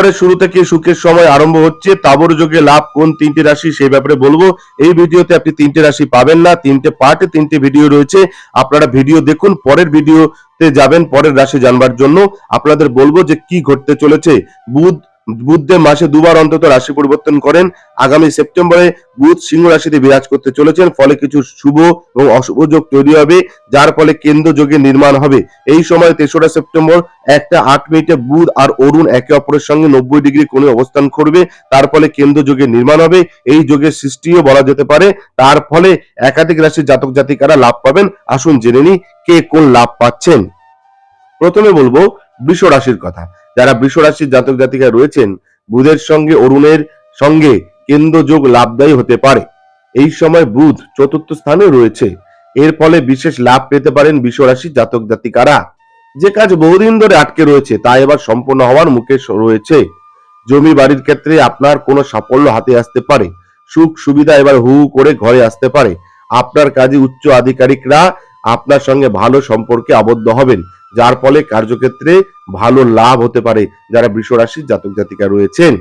পরে শুরু থেকে সুখের সময় আরম্ভ হচ্ছে? তাবর যোগে লাভ কোন তিনটি রাশি? সেই ব্যাপারে বলব। এই ভিডিওতে আপনি তিনটে রাশি পাবেন না। তিনটে পার্টে তিনটে ভিডিও রয়েছে। আপনারা ভিডিও দেখুন। পরের ভিডিওতে যাবেন, পরের রাশি জানবার জন্য। আপনাদের বলব যে কি ঘটতে চলেছে? বুধ বুধদেব মাসে দুবার অন্তত রাশি পরিবর্তন করেন। আগামী সেপ্টেম্বরে বুধ সিংহ রাশিতে বিরাজ করতে চলেছেন, ফলে কিছু শুভ এবং অশুভ যোগ তৈরি হবে, যার ফলে কেন্দ্র যোগের নির্মাণ হবে। এই সময় তেসরা সেপ্টেম্বর একটা আট মিনিটে বুধ আর অরুণ একে অপরের সঙ্গে নব্বই ডিগ্রি কোণে অবস্থান করবে, তার ফলে কেন্দ্র যোগের নির্মাণ হবে। এই যোগের সৃষ্টিও বলা যেতে পারে। তার ফলে একাধিক রাশির জাতক জাতিকারা লাভ পাবেন। আসুন জেনে নি কে কোন লাভ পাচ্ছেন? প্রথমে বলব, বৃষ রাশির কথা। যারা বৃষ রাশির জাতক জাতিকা রয়েছেন, বুধের সঙ্গে অরুণের সঙ্গে কেন্দ্র যোগ লাভদায়ী হতে পারে। এই সময় বুধ চতুর্থ স্থানে রয়েছে। এর ফলে বিশেষ লাভ পেতে পারেন বৃষ রাশির জাতক জাতিকারা। যে কাজ বহুদিন ধরে আটকে রয়েছে, তা এবার সম্পূর্ণ হওয়ার মুখে রয়েছে। জমি বাড়ির ক্ষেত্রে আপনার কোনো সাফল্য হাতে আসতে পারে। সুখ সুবিধা এবার হু হু করে ঘরে আসতে পারে। আপনার কাজে উচ্চ আধিকারিকরা আপনার সঙ্গে ভালো সম্পর্কে আবদ্ধ হবেন। যার ফলে কার্যক্ষেত্রে ভালো লাভ হতে পারে যারা বৃষ রাশির জাতক জাতিকা রয়েছেন।